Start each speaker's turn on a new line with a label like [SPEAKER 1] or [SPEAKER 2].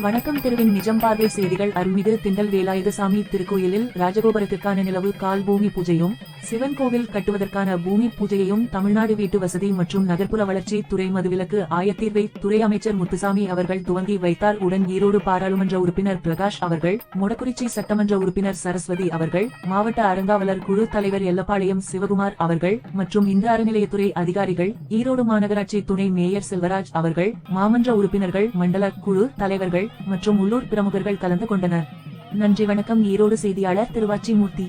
[SPEAKER 1] வணக்கம் திருவின் நிஜம் பார்வை செய்திகள் அருள்மிகு திண்டல் வேலாயுதசாமி திருக்கோயிலில் ராஜகோபுரத்திற்கான நிலவு கால் பூமி பூஜையும் சிவன் கோவில் கட்டுவதற்கான பூமி பூஜையையும் தமிழ்நாடு வீட்டு வசதி மற்றும் நகர்ப்புற வளர்ச்சி துறை மதுவிலக்கு ஆயத்தீர்வை துறை அமைச்சர் முத்துசாமி அவர்கள் துவங்கி வைத்தார். உடன் ஈரோடு பாராளுமன்ற உறுப்பினர் பிரகாஷ் அவர்கள் மொடக்குறிச்சி சட்டமன்ற உறுப்பினர் சரஸ்வதி அவர்கள் மாவட்ட அரங்காவலர் குழு தலைவர் எல்லப்பாளையம் சிவகுமார் அவர்கள் மற்றும் இந்த அறநிலையத்துறை அதிகாரிகள் ஈரோடு மாநகராட்சி துணை மேயர் செல்வராஜ் அவர்கள் மாமன்ற உறுப்பினர்கள் மண்டல குழு தலைவர்கள் மற்றும் உள்ளூர் பிரமுகர்கள் கலந்து கொண்டனர். நன்றி வணக்கம். ஈரோடு செய்தியாளர் திருவாச்சி மூர்த்தி